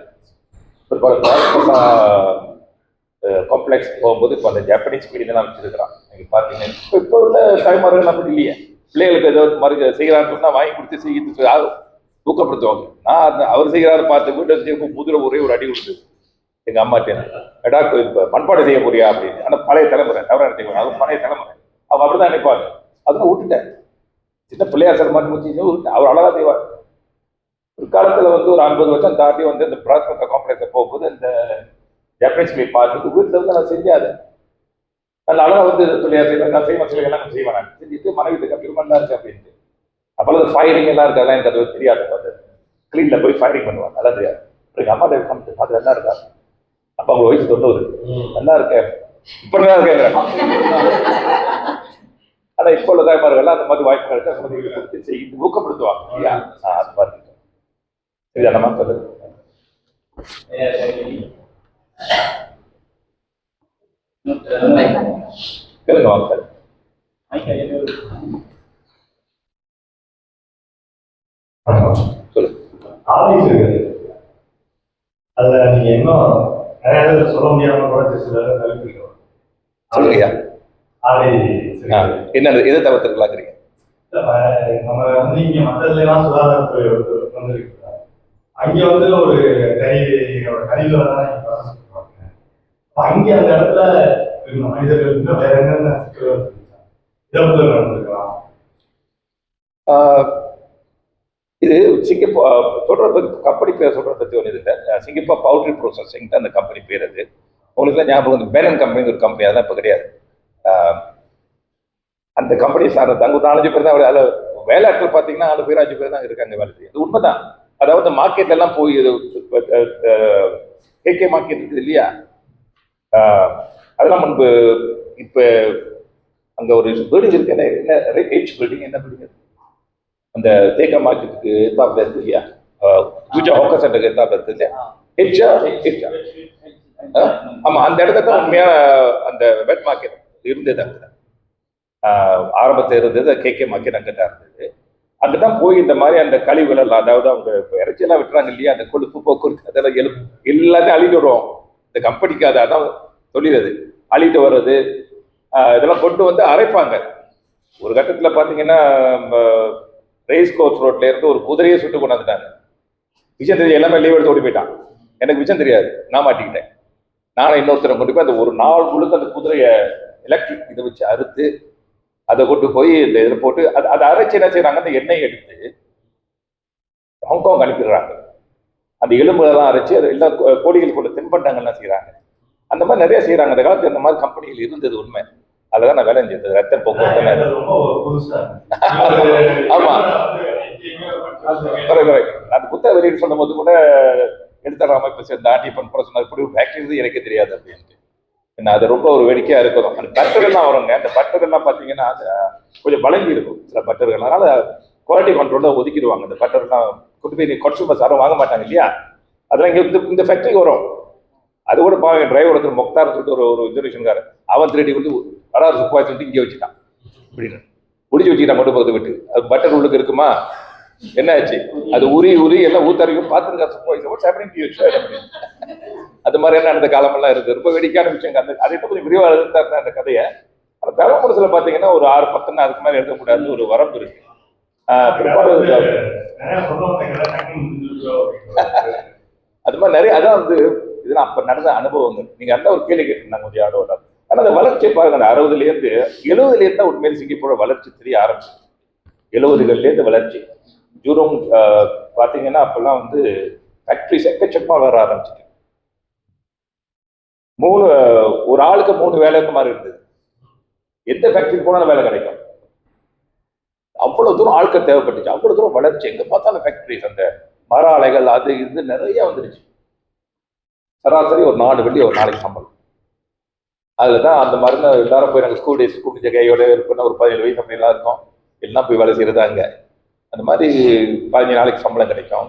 காம்ப்ளெக்ஸ் போகும்போது இப்போ அந்த ஜாப்பனீஸ் பீரியட்லாம் வச்சிருக்கிறான். நீங்கள் பார்த்தீங்கன்னா இப்போ இப்போ உள்ள தாய்மார்கள் நம்ம இல்லையே. பிள்ளைகளுக்கு ஏதோ மறு செய்கிறான்னு சொன்னால் வாங்கி கொடுத்து செய்கிறது யாரும் ஊக்கப்படுத்துவாங்க. நான் அந்த அவர் செய்கிறாரு பார்த்து வீட்டை செய்யும் முதல்ல ஒரே ஒரு அடி கொடுத்து எங்கள் அம்மாட்டேன் எடா இப்போ மண்பாடு செய்ய போறியா? அப்படின்னு. ஆனால் பழைய தலைமுறை தவறாக நினைச்சுக்கணும் அது பழைய தலைமுறை. அவன் அப்படி தான் நினைப்பாங்க. அதெல்லாம் விட்டுட்டேன். சின்ன பிள்ளையார் சார் மாதிரி முடிச்சு அவர் அழகாக செய்வார். ஒரு காலத்துல வந்து ஒரு ஐம்பது வருஷம் தாண்டி வந்து இந்த பிராத்மக காம்ப்ளெக்ஸை போகும்போது இந்த ஜப்பனீஸ் போய் பார்த்துட்டு வீட்டில் வந்து நான் செஞ்சாது நல்ல அழகா வந்து பிள்ளையார் செய்வேன் நான் செய்வேன் சிலை எல்லாம் செய்வேன் நான். செஞ்சுட்டு மனைவி கம்ப்யூட்டர் இருக்கு அப்படின்ட்டு. அப்போல்லாம் ஃபயரிங் எல்லாம் இருக்கு அதெல்லாம் எனக்கு அது தெரியாது. அது கிளீனில் போய் ஃபயரிங் பண்ணுவாங்க. நல்லா தெரியாது. எங்கள் அம்மா காமிச்சு அது நல்லா இருக்கா? அப்போ அவங்க வயசு தொண்ணூறு. நல்லா இருக்கேன். இப்போ நல்லா இருக்கேன் ஆனா இப்போ உள்ள தாய்மார்கள் அந்த மாதிரி வாய்ப்புகள் எடுத்து குழந்தைகளுக்கு கொடுத்து செய்து ஊக்கப்படுத்துவாங்க. இல்லையா? அது மாதிரி? கேளுங்க வாங்க சார் சொல்லுங்க ஆபீஸ் இருக்குது அதுல நீங்க இன்னும் நிறைய சொல்ல முடியாம கூட சில தவிர்க்கிறோம் சொல்லுங்கய்யா. என்னது எதை தவிர்த்துக்கலாங்கிறீங்க நம்ம வந்து இங்க மற்றதுல எல்லாம் சுகாதாரத்துறை வந்திருக்கு அங்க வந்து ஒரு தான் நீங்க process பண்ணுவாங்க. அப்ப அங்க அந்த இடத்துல மனிதர்கள் இன்னும் வேற என்னென்ன சிக்கல்கள் சந்திச்சாங்க? இறப்புகள் நடந்திருக்கலாம். ஆஹ் இது சிங்கப்பூர் சொல்கிறத கம்பெனி பேர் சொல்கிறத பற்றி ஒன்று இல்லை. சிங்கப்பூர் பவுட்ரி ப்ரோசஸிங் தான் அந்த கம்பெனி பேர் அது. உங்களுக்கு ஞாபகம் பேரன் கம்பெனி ஒரு கம்பெனி அதெல்லாம் இப்போ கிடையாது. அந்த கம்பெனி சார் தங்க நாலஞ்சு பேர் தான் அதில் வேலையாட்கள் பார்த்தீங்கன்னா நாலு பேர் அஞ்சு பேர் தான் இருக்காங்க வேலை செய்ய. இது உண்மைதான். அதாவது மார்க்கெட்ல எல்லாம் போய் கேகே மார்க்கெட் இருக்குது இல்லையா? அதெல்லாம் முன்பு இப்போ அங்கே ஒரு பில்டிங் இருக்கு. என்ன என்ன ஹெச் பில்டிங் என்ன பில்டிங் அந்த தேக்கா மார்க்கெட்டுக்கு எத்தாப்புல இருக்கு இல்லையா? பூஜா ஹோக்கர் சென்டருக்கு எத்தாப்புல இருக்கு இல்லையா? ஹெச்சா ஹெச்சா ஆமா அந்த இடத்துல தான் உண்மையா அந்த வெட் மார்க்கெட் இருந்தது அங்கே. ஆரம்பத்தில் இருந்தது கே கே மார்க்கெட் அங்கே தான் இருந்தது. அங்கே தான் போய் இந்த மாதிரி அந்த கழிவுகள் அதாவது அவங்க இறைச்சியெல்லாம் விட்டுறாங்க இல்லையா அந்த கொழுப்பு போக்குவரத்து அதெல்லாம் எழு எல்லாத்தையும் அழிட்டு வருவோம். இந்த கம்பெனிக்கு அதை அதான் தொழிலது அது. அழிட்டு வர்றது இதெல்லாம் கொண்டு வந்து அரைப்பாங்க. ஒரு கட்டத்தில் பார்த்தீங்கன்னா ரேஸ் கோர்ஸ் ரோட்ல இருந்து ஒரு குதிரையை சுட்டு கொண்டாந்துட்டாங்க. விஷயம் தெரிஞ்சு எல்லாமே லீவ் எடுத்து ஓடி போயிட்டான். எனக்கு விஷயம் தெரியாது. நான் மாட்டிக்கிட்டேன். நானும் இன்னொருத்தரை கொண்டு போய் அந்த ஒரு நாள் முழுக்க அந்த குதிரையை எலக்ட்ரிக் இதை வச்சு அறுத்து அதை கொண்டு போய் இந்த இதில் போட்டு அது அதை அரைச்சு என்ன செய்றாங்க? அந்த எண்ணெயை எடுத்து ஹாங்காங் அனுப்பிடுறாங்க. அந்த எலும்புலாம் அரைச்சு அது எல்லா கோழிகள் கொண்டு தின்பண்டங்கள்லாம் செய்கிறாங்க அந்த மாதிரி நிறைய செய்கிறாங்க அந்த காலத்துல அந்த மாதிரி கம்பெனிகள் இருந்தது உண்மை. அதில் தான் நான் வேலை செஞ்சது. ரத்த போக்குவரத்து ஆமா. குறை குறை. அந்த புத்தக வெளியீடு சொல்லும் போது கூட எழுத்தாளர் அமைப்பு சேர்ந்த ஆண்டியப்பன் கூட சொன்னார். இப்படி ஃபேக்டரி எனக்கே தெரியாது அப்படின்ட்டு. என்ன அது ரொம்ப ஒரு வேடிக்கையா இருக்கும் அந்த பட்டர்கள்லாம் வருங்க. அந்த பட்டர்கள்லாம் பார்த்தீங்கன்னா கொஞ்சம் வழங்கி இருக்கும். சில பட்டர்கள் அதனால குவாலிட்டி கண்ட்ரோல ஒதுக்கிடுவாங்க. அந்த பட்டர்லாம் கொண்டு போய் கன்சூமர்ஸ் யாரும் வாங்க மாட்டாங்க இல்லையா? அதெல்லாம் இங்கே இந்த இந்த ஃபேக்ட்ரிக்கு வரும். அது கூட பாவம் டிரைவர் ஒருத்தர் முக்தார் சொல்லிட்டு ஒரு ஒரு ஜெனரேஷன்காரர் அவன் திருடி வந்து வராது சுப்பாய் சொல்லிட்டு இங்கே வச்சுட்டான். அப்படின்னு முடிச்சு வச்சுக்கிட்டான் மட்டும் பக்கத்து விட்டு. அது பட்டர் உள்ளுக்கு இருக்குமா? என்ன ஆச்சு அது உரி உரி எல்லாம் ஊத்தறிக்கும் பார்த்துருக்கா துப்பாக்கி வாட்ஸ் ஹேப்பனிங் டு யூ அது மாதிரி என்ன நடந்த காலமெல்லாம் இருக்கு. ரொம்ப வேடிக்கையான விஷயங்க அந்த அதை கொஞ்சம் விரிவாக எழுதிட்டாருன்னா அந்த கதையை. அந்த தலைமுறைசில் பார்த்தீங்கன்னா ஒரு ஆறு பத்துன்னு அதுக்கு மேலே எழுதக்கூடாது ஒரு வரம்பு இருக்கு. அது மாதிரி நிறைய அதான் வந்து இதெல்லாம் அப்ப நடந்த அனுபவங்கள். நீங்க அந்த ஒரு கேள்வி கேட்டிருந்தாங்க ஒரு யாரோ ஒரு ஆள். ஆனா அந்த வளர்ச்சியை பாருங்க அந்த அறுபதுல இருந்து எழுபதுல இருந்து தான் உண்மையில சிங்கப்பூரோட வளர்ச்சி தெரிய ஆரம்பிச்சு எழுபதுகள்ல இருந்து வளர்ச்சி. ஜூரோங் uh, பார்த்தீங்கன்னா அப்போல்லாம் வந்து ஃபேக்ட்ரிஸ் எக்கச்சக்கமாக வர ஆரம்பிச்சிட்டு. மூணு ஒரு ஆளுக்கு மூணு வேலை மாதிரி இருந்தது. எந்த ஃபேக்ட்ரிக்கு போனாலும் வேலை கிடைக்கும். அவ்வளோ தூரம் ஆட்கள் தேவைப்பட்டுச்சு. அவ்வளோ தூரம் வளர்ச்சி. எங்கே பார்த்தாலும் ஃபேக்ட்ரிஸ் அந்த மர அலைகள் அது இது நிறைய வந்துருச்சு சராசரி ஒரு நாலு வெள்ளி ஒரு நாளைக்கு சம்பளம். அதில் தான் அந்த மருந்து எல்லாரும் போய் நாங்கள் ஸ்கூல் டேஸ் கூப்பிட்டு கையோட இருக்கணும். ஒரு பதினேழு வயசு அப்படிலாம் இருக்கும். எல்லாம் போய் வேலை செய்கிறது அங்கே. அந்த மாதிரி பதினஞ்சு நாளைக்கு சம்பளம் கிடைக்கும்.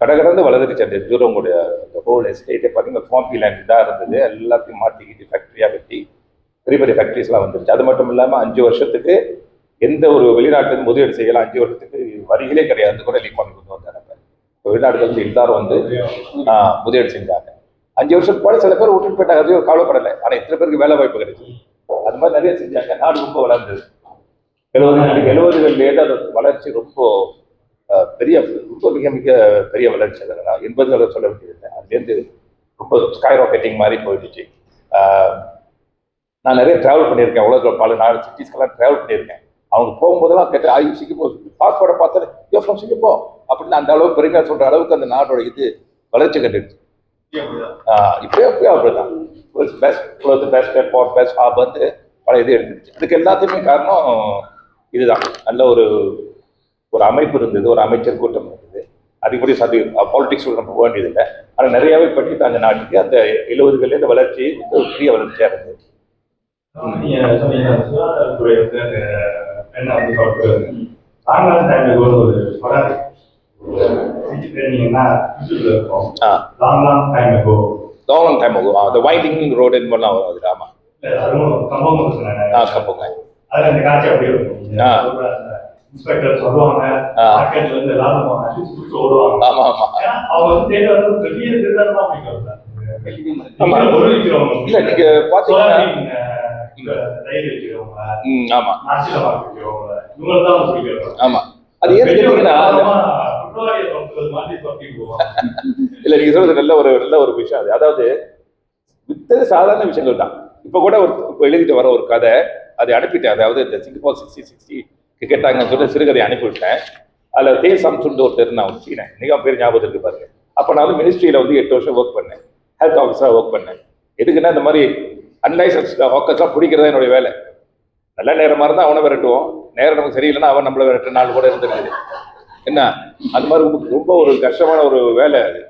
கடை கடந்து வளர்ந்துருச்சு அந்த ஜூரோங்குடைய அந்த ஹோல் எஸ்டேட்டே பார்த்தீங்கன்னா ஃபார்மி லேண்ட் இதாக இருந்தது. எல்லாத்தையும் மாற்றிக்கிட்டு ஃபேக்ட்ரியாக கட்டி பெரிய பெரிய ஃபேக்ட்ரிஸ்லாம் வந்துருச்சு. அது மட்டும் இல்லாமல் அஞ்சு வருஷத்துக்கு எந்த ஒரு வெளிநாட்டிலேருந்து முதலீடு செய்யலாம் அஞ்சு வருஷத்துக்கு வரிகளே கிடையாது. கூட லீக் பண்ணி கொண்டு வந்தாங்க இப்போ வெளிநாடுகள் எல்லாரும் வந்து முதலீடு செஞ்சாங்க. அஞ்சு வருஷத்துக்கு போல சில பேர் விட்டுட்டு போயிட்டாங்க. அது கவலைப்படலை. ஆனால் இத்தனை பேருக்கு வேலை வாய்ப்பு கிடைச்சு அது மாதிரி நிறைய செஞ்சாங்க. நாடு ரொம்ப வளர்ந்தது. எழுபதுகளுக்கு எழுபதுகள்லேருந்து அது வளர்ச்சி ரொம்ப பெரிய ரொம்ப மிக மிக பெரிய வளர்ச்சி அதெல்லாம் எண்பதுகளை சொல்ல வேண்டியதில்லை. அதுலேருந்து ரொம்ப ஸ்கை ராக்கெட்டிங் மாதிரி போயிடுச்சு. நான் நிறைய ட்ராவல் பண்ணியிருக்கேன். உலகத்தில் பல நாடு சிட்டிஸ்க்கெல்லாம் ட்ராவல் பண்ணியிருக்கேன். அவங்க போகும்போதெல்லாம் கேட்டு ஆயு சிங்கப்பூர். பாஸ்போர்ட்டை பார்த்து யோ ஃப்ரம் சிங்கப்பூர் அப்படின்னு அந்த அளவுக்கு பெருமையாக சொல்கிற அளவுக்கு அந்த நாடோட இது வளர்ச்சி கண்டுடுச்சு. இப்போ எப்பயோ அப்படிதான். பெஸ்ட் பெஸ்ட் ஏர்போர்ட் பெஸ்ட் ஹார்பர்னு பல இது எடுத்துருச்சு அதுக்கு எல்லாத்துக்குமே காரணம் இதுதான். நல்ல ஒரு ஒரு அமைப்பு இருந்தது ஒரு அமைச்சர் கூட்டம் இருந்தது. அதுபடி சதி பாலிடிக்ஸ் நம்ம போக வேண்டியதில்லை. ஆனால் நிறையாவே பண்ணிட்டாங்க நாட்டுக்கு அந்த எழுபதுகள்ல இந்த வளர்ச்சி ஒரு பெரிய வளர்ச்சியாக இருந்தது. அந்த பெண்ணை லாங் டைம் ஆகும் அந்த வைண்டிங் ரோடு என்பதெல்லாம் வரும் அது ஆமாம் ஆ அதுல அந்த காட்சி அப்படியே இருக்கும். இன்ஸ்பெக்டர் சொல்லுவாங்க. மார்க்கெட்ல இருந்து எல்லாரும் ஏன்னா அவங்க வந்து தேடி வந்து பெரிய. பொருள் விற்கிறவங்க இல்ல நீங்க பாத்தீங்கன்னா ஆமா. ஆமா. அது ஏன் கேட்டீங்கன்னா இல்ல நீங்க சொல்றது நல்ல ஒரு நல்ல ஒரு விஷயம் அது. அதாவது வித்தது சாதாரண விஷயங்கள் தான். இப்போ கூட ஒரு இப்ப எழுதிட்டு வர ஒரு கதை அதை அனுப்பிட்டேன். அதாவது இந்த சிங்கப்பூர் சிக்ஸ்டி சிக்ஸ்டி கேட்டாங்கன்னு சொல்லி சிறுகதை அனுப்பிவிட்டேன். அதில் தே சம்சுன்னு ஒருத்தர் நான் ஒரு சீனேன் பேர் ஞாபகம் இருக்கு பாருங்க. அப்போ நான் வந்து மினிஸ்ட்ரியில் வந்து எட்டு வருஷம் ஒர்க் பண்ணேன். ஹெல்த் ஆஃபீஸராக ஒர்க் பண்ணேன். எதுக்குன்னா இந்த மாதிரி அன்லைசன்ஸ் ஹாக்கர்ஸ்லாம் பிடிக்கிறதா என்னுடைய வேலை. நல்ல நேரமாக இருந்தால் அவனை விரட்டுவோம். நேரம் நமக்கு சரியில்லைன்னா அவன் நம்மள விரட்டு நாள் கூட இருந்துருக்குது. என்ன? அது மாதிரி ரொம்ப ஒரு கஷ்டமான ஒரு வேலை அது.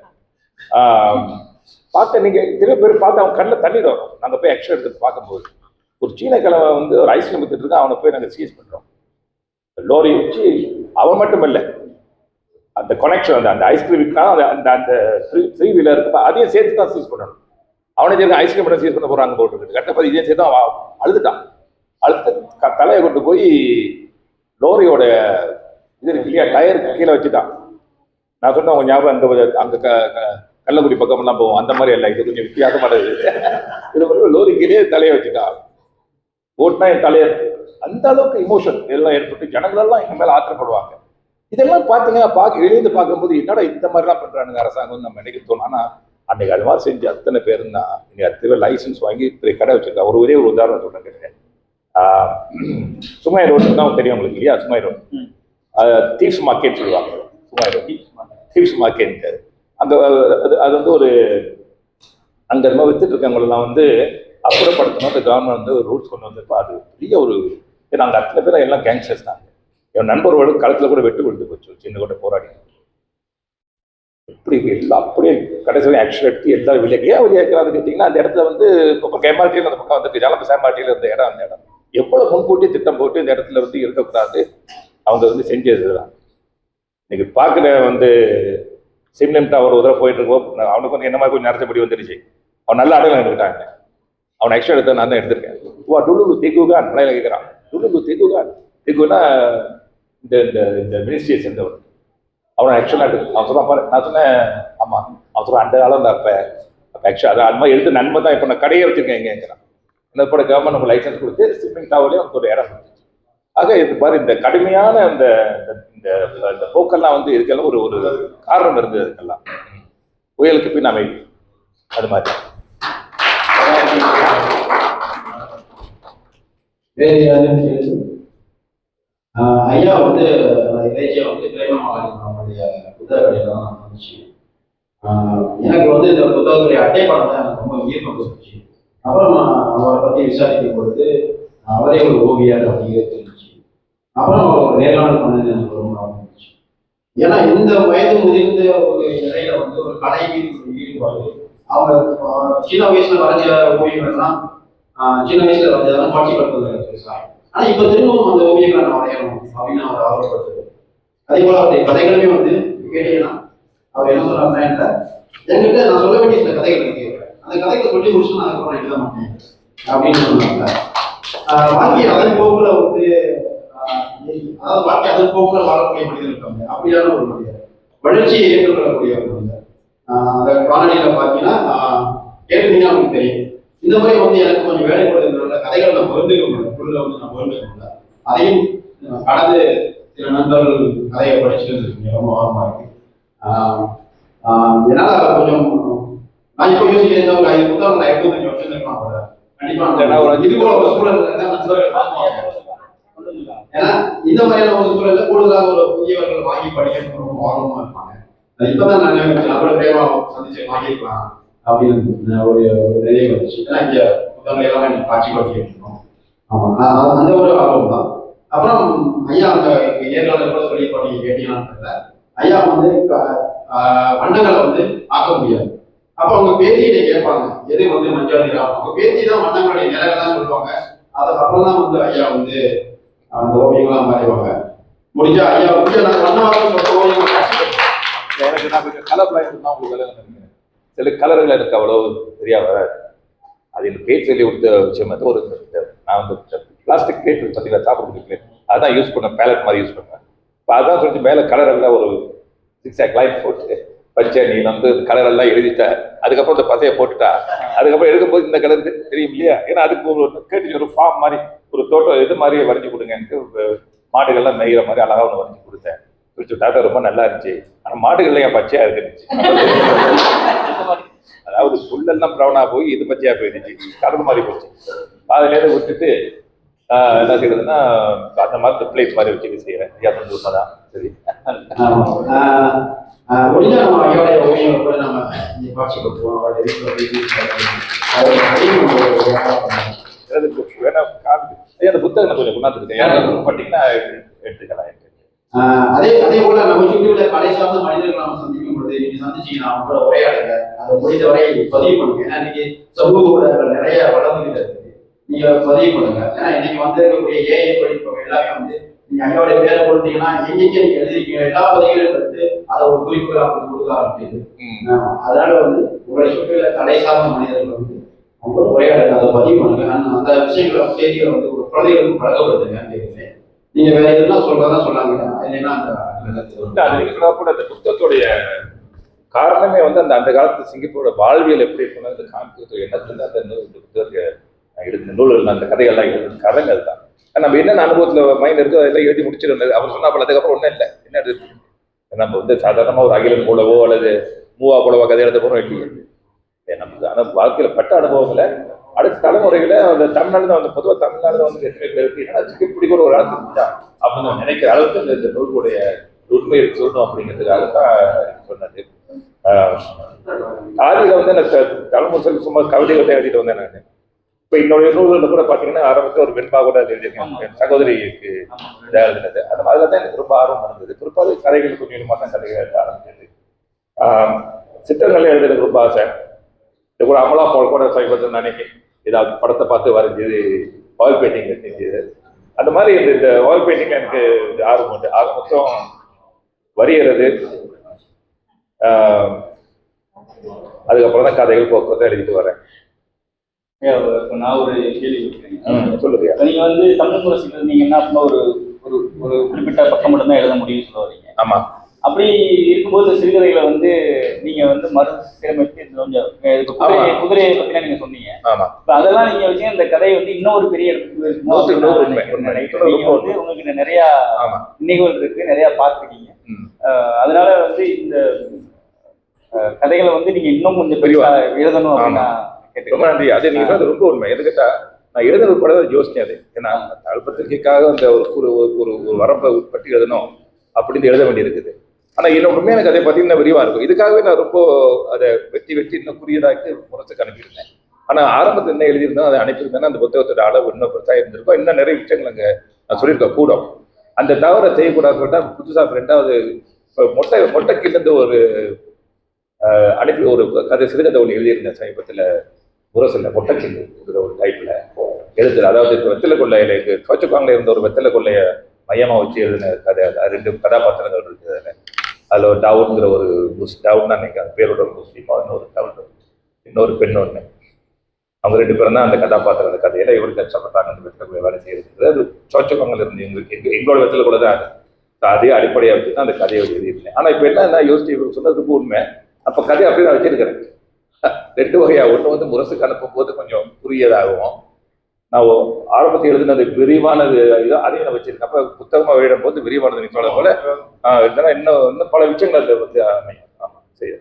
பார்த்த நீங்கள் திரும்ப பேர் பார்த்து அவன் கண்ணில் தண்ணீர் வரும் நாங்கள் போய் எக்ஸ்ட்ரா எடுத்து பார்க்கும்போது. ஒரு சீன கிழமை வந்து ஒரு ஐஸ்கிரீம் வித்துட்டு இருக்கான் அவனை போய் நாங்கள் சீஸ் பண்ணுறோம் லோரி வச்சு அவன் மட்டும் இல்லை அந்த கனெக்ஷன் அந்த அந்த ஐஸ்கிரீம் விற்கா அந்த அந்த அந்த த்ரீ த்ரீ வீலர் இருக்கு அதையும் சேர்த்து தான் சீஸ் பண்ணணும். அவனை சேர்த்து ஐஸ்கிரீம் மட்டும் சீஸ் பண்ண போகிறாங்க போட்டுருக்கு கட்டப்பதி இதையும் சேர்த்து அவன் அழுதுட்டான். அழுத்த க- தலையை கொண்டு போய் லோரியோட இது இருக்கு இல்லையா டயருக்கு கீழே வச்சுட்டான். நான் சொன்னேன் அவங்க ஞாபகம் அந்த அங்கே க- கள்ளக்குடி பக்கமெல்லாம் போவோம். அந்த மாதிரி இல்லை இது கொஞ்சம் வித்தியாசமானது இது வந்து லோரி கீழே தலையை வச்சுட்டான் ஓட்டுனா என் தலையை. அந்த அளவுக்கு இமோஷன் எல்லாம் ஏற்பட்டு ஜனங்களெல்லாம் எங்க மேல ஆத்திரப்படுவாங்க. இதெல்லாம் பார்த்தீங்கன்னா பார்க்க எழுந்து பார்க்கும்போது என்னடா இந்த மாதிரிலாம் பண்றானுங்க அரசாங்கம் நம்ம நினைக்க தோணும். ஆனா அன்னைக்கு அது மாதிரி செஞ்சு அத்தனை பேரும் தான் இன்னைக்கு அத்தனை லைசன்ஸ் வாங்கி பெரிய கடை வச்சிருக்கா. ஒரு ஒரே ஒரு உதாரணம் சொல்றேன் ஆஹ் சுமாய் ரோடு தான் தெரியும் உங்களுக்கு இல்லையா? சுமாய் ரோடு தீப்ஸ் மார்க்கெட் சொல்லுவாங்க. சுமாய் ரோடு தீப்ஸ் மார்க்கெட் அந்த அது அது வந்து ஒரு அந்த இருந்த வித்துட்டு இருக்கவங்களெல்லாம் வந்து அப்புறப்படுத்தணும். அந்த கவர்மெண்ட் வந்து ஒரு ரூல்ஸ் கொண்டு வந்து அது பெரிய ஒரு ஏன்னா அந்த அத்தனை பேர் எல்லாம் கேங்ஸ்டர்ஸ் தாங்க என் நண்பர்களோட களத்தில் கூட வெட்டு கொண்டு போச்சு சின்ன கூட போராடி. இப்படி எல்லாம் அப்படியே கடைசியில் ஆக்ஷன் எடுத்து எல்லா வெளியே ஏன் வெளியே கேட்டிங்கன்னா அந்த இடத்துல வந்து இப்போ கேமாட்டியில் அந்த பக்கம் வந்து ஜலப்ப சேமாட்டியில் இருந்த இடம் அந்த இடம். எவ்வளோ முன்கூட்டி திட்டம் போட்டு இந்த இடத்துல வந்து இருக்கக்கூடாது. அவங்க வந்து செஞ்சது தான் இன்னைக்கு பார்க்குற வந்து சிம்லம் அவர் ஒரு தடவை போயிட்டு இருக்கோ அவனுக்கு வந்து என்ன மாதிரி கொஞ்சம் நிறைச்சபடி வந்துருச்சு அவன் நல்ல அடையாளம் எடுத்துட்டாங்க அவன் எக்ஸ்ட்ரா எடுத்த நான் தான் எடுத்திருக்கேன். வா டுலுலு திகுகான் மலையில கேட்குறான். டுலுலு திகுகான் திகுனா இந்த இந்த இந்த மினிஸ்ட்ரியை சேர்ந்தவன். அவனை ஆக்சுவலாக அவன் சொல்றான் பாரு நான் சொன்னேன் ஆமாம் அவன் சொல்ல அந்த காலம் தான் அப்போ அப்போ ஆக்சுவலாக அது அது மாதிரி எடுத்து நன்மை தான் இப்போ நான் கடையை வச்சிருக்கேன் எங்கேங்கிறான் இந்த கூட கவர்மெண்ட் நம்ம லைசன்ஸ் கொடுத்து ஸ்விம்மிங் டவர்லேயும் அவனுக்கு ஒரு இடம் கொடுத்துச்சு ஆக இது மாதிரி இந்த கடுமையான அந்த இந்த இந்த போக்கெல்லாம் வந்து இதுக்கெல்லாம் ஒரு ஒரு காரணம் இருந்தது அதுக்கெல்லாம். புயலுக்கு பின் அமைதி. அது மாதிரி. ஐயா வந்து இறைச்சியை வந்து பிரேமமாக புத்தகம் வந்துச்சு எனக்கு வந்து இந்த புத்தகத்துடைய அட்டை படம் தான் எனக்கு ரொம்ப ஈர்ப்பு கொடுத்துச்சு. அப்புறம் அவரை பற்றி விசாரிக்கும் பொழுது அவரே ஒரு ஓவியர் அப்படிங்கிறது தெரிஞ்சு அப்புறம் நேரான ஒரு ரொம்ப ஆரம்பிச்சு ஏன்னா இந்த வயது முதிர்ந்த ஒரு நிலையில வந்து ஒரு கலை வீடு ஈடுபாடு அவங்க சின்ன வயசுல வரைஞ்ச ஓவியங்கள்லாம் சின்ன வயசுல வரைஞ்சதெல்லாம் காட்சிப்படுத்துவது பெருசா ஆனா இப்ப திரும்பவும் அந்த ஓவியங்களை நான் வரையணும் அப்படின்னு அவர் ஆர்வப்படுத்துது அதே போல அவருடைய கதைகளுமே வந்து கேட்டீங்கன்னா அவர் என்ன சொல்றாருன்னா என்கிட்ட, என்கிட்ட நான் சொல்ல வேண்டிய சில கதைகள் இருக்கு. அந்த கதைகளை சொல்லி முடிச்சு நான் அதுக்கப்புறம் எழுத மாட்டேன். அப்படின்னு சொன்னாங்க ஆஹ் அதன் போக்குல வந்து அதாவது வாழ்க்கை அதன் போக்குல வாழக்கூடிய மனிதர் இருக்காங்க அப்படியான ஒரு மனிதர் வளர்ச்சியை ஏற்றுக்கொள்ளக்கூடிய ஒரு மனிதர் அந்த காணொலியில பார்த்தீங்கன்னா ஆஹ் கேட்டீங்கன்னா உங்களுக்கு தெரியும். இந்த முறை வந்து எனக்கு கொஞ்சம் வேலை கொடுத்ததுனால கதைகள் நான் பகிர்ந்துக்க முடியல பொருளை வந்து நான் பகிர்ந்துக்க முடியல அதையும் கடந்து சில நண்பர்கள் கதையை படிச்சுட்டு இருக்கீங்க ரொம்ப ஆர்வமா இருக்கு. என்னால கொஞ்சம் நான் இப்போ யோசிக்கிறேன். ஒரு ஐந்து புத்தகம் நான் எடுத்து கொஞ்சம் வச்சிருந்திருக்கலாம் போல. கண்டிப்பா இது போல ஒரு சூழல். ஏன்னா இந்த மாதிரியான ஒரு சூழல்ல கூடுதலாக ஒரு புதியவர்கள் வாங்கி படிக்கணும் ரொம்ப ஆர்வமா இருப்பாங்க. இப்பதான் நான் நினைச்சேன் நம்மள சந்திச்சு வாங்கிக்கலாம் அப்படின்னு ஒரு ஒரு வந்துச்சு ஏன்னா இங்க புத்தகங்கள் எல்லாமே எனக்கு இருக்கோம் ஆமா அந்த ஒரு ஆர்வம் தான். அப்புறம் ஐயா அந்த நேர்காணல் கூட சொல்லி இப்போ நீங்க கேட்டீங்கன்னு ஐயா வந்து வண்ணங்களை வந்து ஆக்க முடியாது. அப்ப அவங்க பேத்தியிட்ட கேட்பாங்க எது வந்து மஞ்சள் நிறம் அவங்க பேத்தி தான் வண்ணங்களுடைய தான் சொல்லுவாங்க. அதுக்கப்புறம் தான் வந்து ஐயா வந்து அந்த ஓவியங்களாம் வரைவாங்க முடிஞ்சா ஐயா முடிஞ்ச நான் வண்ணமாக சொல்ற ஓவியங்கள் எனக்கு நான் கொஞ்சம் கலர் லைன் தான் உங்களுக்கு வேலை நினைக்கிறேன் சில கலர்கள் எனக்கு அவ்வளோ சரியா வராது. அது எனக்கு பேர் சொல்லி கொடுத்த விஷயம் வந்து ஒரு நான் வந்து பிளாஸ்டிக் பிளேட் பார்த்தீங்களா சாப்பிட்றது பிளேட் அதான் யூஸ் பண்ணேன் பேலட் மாதிரி யூஸ் பண்ணுவேன் இப்போ அதான் சொல்லி மேலே கலர் எல்லாம் ஒரு சிக்ஸ் ஆக் லைன் போட்டு பச்சை நீ வந்து கலர் எல்லாம் எழுதிட்ட. அதுக்கப்புறம் இந்த பசையை போட்டுட்டா. அதுக்கப்புறம் எழுதும்போது இந்த கலர் தெரியும் இல்லையா? ஏன்னா அதுக்கு ஒரு கேட்டு ஒரு ஃபார்ம் மாதிரி ஒரு தோட்டம் இது மாதிரி வரைஞ்சி கொடுங்கன்ட்டு எனக்கு மாடுகள்லாம் நெய்கிற மாதிரி அழகா ஒன்று வரைஞ்சி கொடுத்தேன். குறிச்சு டாட்டா ரொம்ப நல்லா இருந்துச்சு. ஆனால் மாடுகள்ல என் பச்சையாக இருந்துச்சு. அதாவது புல்லெல்லாம் ப்ரௌனாக போய் இது பச்சையாக போயிடுச்சு கடல் மாதிரி போச்சு. அதுலேருந்து விட்டுட்டு என்ன செய்யறதுன்னா அந்த மாதிரி பிளேட் மாதிரி வச்சுட்டு செய்யறேன் ஐயா சரி. ஆமா. முடிஞ்சா நம்ம ஐயாவுடைய ஓவியங்களை கூட நம்ம அவருடைய வீட்டுல வேணா காமி ஐயா அந்த புத்தகம் நான் கொஞ்சம் கொண்டாந்துருக்கேன் யாராவது பட்டீங்கன்னா எடுத்துக்கலாம் அதே அதே போல நம்ம சுற்றி உள்ள கலை சார்ந்த மனிதர்கள் நம்ம சந்திக்கும் பொழுது நீங்க சந்திச்சீங்கன்னா அவங்க கூட உரையாடுங்க அதை முடிந்தவரை பதிவு பண்ணுங்க. ஏன்னா இன்னைக்கு சமூக ஊடகங்கள் நிறைய வளர்ந்துகிட்டு இருக்கு. நீங்க பதிவு பண்ணுங்க. ஏன்னா இன்னைக்கு வந்து இருக்கக்கூடிய ஏஐ தொழில்நுட்பம் எல்லாமே வந்து நீங்க ஐயாவுடைய பேரை கொடுத்தீங்கன்னா எங்கெங்க நீங்க எழுதிருக்கீங்க. எல்லா பதிவுகளும் எடுத்து அதை ஒரு குறிப்புகள் அப்படி கொடுக்க ஆமா. அதனால வந்து உங்களை சுற்றியுள்ள கலை சார்ந்த மனிதர்கள் வந்து அவங்க உரையாடுங்க அதை பதிவு பண்ணுங்க. அந்த- விஷயங்களை செய்திகளை வந்து ஒரு குழந்தைகளுக்கு பழக்கப்படுத்துங்க கேட்குறேன் நீங்க வேற எதுனா சொல்றதா சொன்னாங்க இல்லைன்னா அந்த கூட அந்த புத்தகத்துடைய காரணமே வந்து அந்த அந்த காலத்து சிங்கப்பூரோட வாழ்வியல் எப்படி இருக்கணும் அந்த எண்ணத்துல அந்த நூல் இந்த புத்தகத்தை எடுத்த நூல்கள் அந்த கதைகள்லாம் எழுதுறது காரணமே அதுதான் நம்ம என்னென்ன அனுபவத்துல மைண்ட் இருக்கோ அதெல்லாம் எழுதி முடிச்சிருந்தது அவர் சொன்னால் அதுக்கப்புறம் ஒன்றும் இல்லை. என்ன எழுது நம்ம வந்து சாதாரணமா ஒரு அகிலன் போலவோ அல்லது மூவா போலவோ கதை எழுத போகிறோம் இல்லையே. நமக்கு ஆனால் வாழ்க்கையில பட்ட அனுபவங்களை அடுத்த தலைமுறைகளை அந்த தமிழ்நாடு வந்து பொதுவாக தமிழ்நாடு வந்து எத்தனை பேருக்கு என்னடா இப்படி கூட ஒரு ஆள் அப்படின்னு நான் நினைக்கிற அளவுக்கு இந்த- இந்த நூல்களுடைய உண்மையை சொல்லணும் அப்படிங்கிறதுக்காக தான் சொன்னது. ஆஹ் வந்து நான் தலைமுறை சும்மா கவிதைகள் தான் எழுதிட்டு வந்தேன் நான். இப்போ என்னுடைய நூல்களில் கூட பார்த்தீங்கன்னா ஆரம்பத்தில் ஒரு வெண்பா கூட எழுதியிருக்கேன் சகோதரிக்கு இதாக எழுதினது அந்த அதில் தான் எனக்கு ரொம்ப ஆர்வம் இருந்தது. குறிப்பாக கதைகள் கொஞ்சம் கொஞ்சமாக தான் கதைகள் எழுத ஆரம்பிச்சது. சித்திரங்கள் எழுத எனக்கு ரொம்ப ஆசை. இது கூட அமலா போல் கூட சமீபத்தில் நினைக்க ஏதாவது படத்தை பார்த்து வரைஞ்சது ஆயில் பெயிண்டிங் செஞ்சது. அந்த மாதிரி இந்த இந்த ஆயில் பெயிண்டிங் எனக்கு இது ஆர்வம் உண்டு. ஆக மொத்தம் வரைகிறது ஆஹ் அதுக்கப்புறம் தான் கதைகள் போக்குவரத்து எழுதிட்டு வரேன். இப்போ நான் ஒரு கேள்வி சொல்லுங்க நீங்க வந்து தமிழ் முரசு நீங்க என்ன அப்படின்னா ஒரு ஒரு ஒரு குறிப்பிட்ட பக்கம் மட்டும் தான் எழுத முடியும்னு சொல்ல வரீங்க. ஆமா. அப்படி இருக்கும்போது சிறுகதைகளை வந்து நீங்க வந்து மறுசீரமைத்து இது கொஞ்சம் இதுக்கு குதிரை ஆமா. குதிரையை பத்தினா நீங்க சொன்னீங்க. ஆமா. அதெல்லாம் நீங்க வச்சு இந்த கதை வந்து இன்னொரு பெரிய இடத்துக்கு. நீங்க வந்து உங்களுக்கு நிறைய நினைவுகள் இருக்கு நிறைய பார்த்துருக்கீங்க. அதனால வந்து இந்த கதைகளை வந்து நீங்க இன்னும் கொஞ்சம் பெரிய எழுதணும் அப்படின்னு ரொம்ப நன்றி. அது நீங்க சொன்னது ரொம்ப உண்மை. எது கேட்டா நான் எழுதுறது கூட தான் யோசிச்சேன் அது. ஏன்னா அல்பத்திரிக்கைக்காக அந்த ஒரு ஒரு ஒரு- வரம்பை உட்பட்டு எழுதணும் அப்படின்னு எழுத வேண்டியிருக்குது. ஆனா என்னோட உண்மையான கதை பார்த்தீங்கன்னா விரிவா இருக்கும். இதுக்காகவே நான் ரொம்ப அதை வெட்டி வெட்டி இன்னும் குறியதாக்கி முரசுக்கு அனுப்பியிருந்தேன். ஆனா ஆரம்பத்தில் என்ன எழுதியிருந்தோம் அதை அனுப்பியிருந்தேன்னா அந்த புத்தகத்தோட அளவு இன்னும் பெருசாக இருந்திருக்கும். இன்னும் நிறைய விஷயங்கள் அங்கே நான் சொல்லியிருக்கேன் கூடும். அந்த தவறை செய்யக்கூடாதுன்னு சொல்லிட்டு புதுசாக ரெண்டாவது இப்ப மொட்டை மொட்டைக்கிலேருந்து ஒரு அனுப்பி ஒரு கதை சிறுகதை ஒன்று எழுதியிருந்தேன் சமீபத்தில். முரசில் மொட்டைக்கில் ஒரு டைப்பில் எழுத்துல அதாவது இப்போ வெத்தலை கொள்ளையில இருக்கு இருந்த ஒரு வெத்தலை கொள்ளையை மையமாக வச்சு எழுதின கதை அது. ரெண்டு கதாபாத்திரங்கள் இருக்குது அதில் அதில் ஒரு டவுன்ங்கிற ஒரு முஸ் டவுன் தான் நினைக்கிறேன் அந்த பேரோட ஒரு முஸ்லீமா இன்னொரு டவுன் இன்னொரு பெண் ஒன்று அவங்க ரெண்டு பேரும் தான் அந்த கதாபாத்திரம் அந்த கதையில இவர் கஷ்டப்பட்டாங்க அந்த வெத்தலை கொள்ளை வேலை செய்யறது அது சோச்சக்காங்கில் இருந்து எங்களுக்கு எங்கள் எங்களோட வெத்தலை கொள்ளை தான் அது. அதே அடிப்படையாக வச்சு தான் அந்த கதையை எழுதியிருந்தேன். ஆனால் இப்போ என்ன நான் யோசிச்சு இவர் உண்மை. அப்போ கதையை அப்படியே நான் வச்சிருக்கிறேன். ரெண்டு வகையா. ஒன்று வந்து முரசுக்கு அனுப்பும் போது கொஞ்சம் புரியதாகவும் நான் ஆரம்பத்தில் எழுதினது விரிவானது இது அதையும் நான் வச்சிருக்கேன். அப்போ புத்தகமாக வெளியிடும் போது விரிவானது நீ சொல்ல போல இதெல்லாம் இன்னும் இன்னும் பல விஷயங்கள் அதில் வந்து அமையும். ஆமாம் சரி.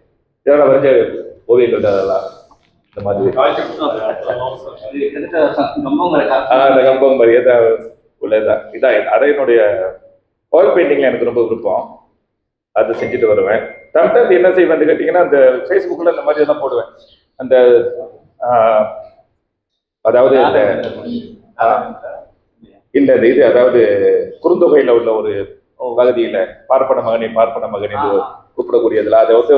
இதெல்லாம் வரைஞ்ச ஓவியங்கள் அதெல்லாம். இந்த மாதிரி. இது அந்த கம்பம் மாதிரி இதான் உள்ளதான் இதான் அதை என்னுடைய ஆயில் பெயிண்டிங்ல எனக்கு ரொம்ப விருப்பம். அதை செஞ்சுட்டு வருவேன். சம்டைம்ஸ் என்ன செய்வேன் கேட்டிங்கன்னா அந்த ஃபேஸ்புக்கில் இந்த மாதிரி தான் போடுவேன். அந்த அதாவது இந்த இல்ல இது இது அதாவது குறுந்தொகையில உள்ள ஒரு பகுதியில பார்ப்பன மகனே பார்ப்பன மகனே கூப்பிடக்கூடியதுல அதை வந்து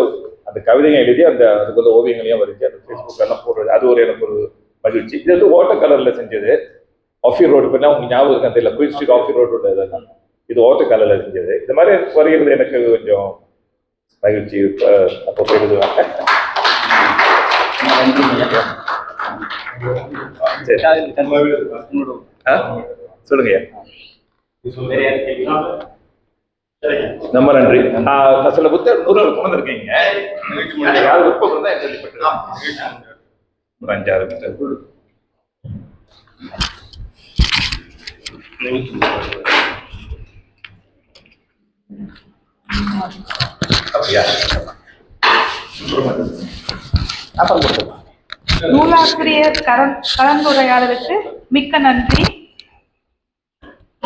அந்த கவிதையை எழுதி அந்த அதுக்கு வந்து ஓவியங்களையும் வரைஞ்சி அந்த ஃபேஸ்புக் எல்லாம் போடுறது அது ஒரு எனக்கு ஒரு மகிழ்ச்சி. இது வந்து ஓட்ட கலர்ல செஞ்சது. ஆஃபி ரோடு பண்ணி அவங்க ஞாபகம் இருக்கா? தெரியல. குயின் ஸ்ட்ரீட் ஆஃபி ரோடு இதெல்லாம். இது ஓட்ட செஞ்சது இந்த மாதிரி வரைகிறது எனக்கு கொஞ்சம் மகிழ்ச்சி இப்ப அப்போ எழுதுவேன் ஆ? சொல்லுங்க வேற யாரு கேள்வி? நன்றி நான் சில புத்தக நூறுகள் கொண்டு வந்திருக்கீங்க. யார் விருப்பம் இருந்தா எனக்கு சொல்லிப்பட்டு ஒரு அஞ்சாறு புத்தகம் அப்படியா அப்புறம் நூலாசிரியர் கலந்துரையாடலுக்கு மிக்க நன்றி.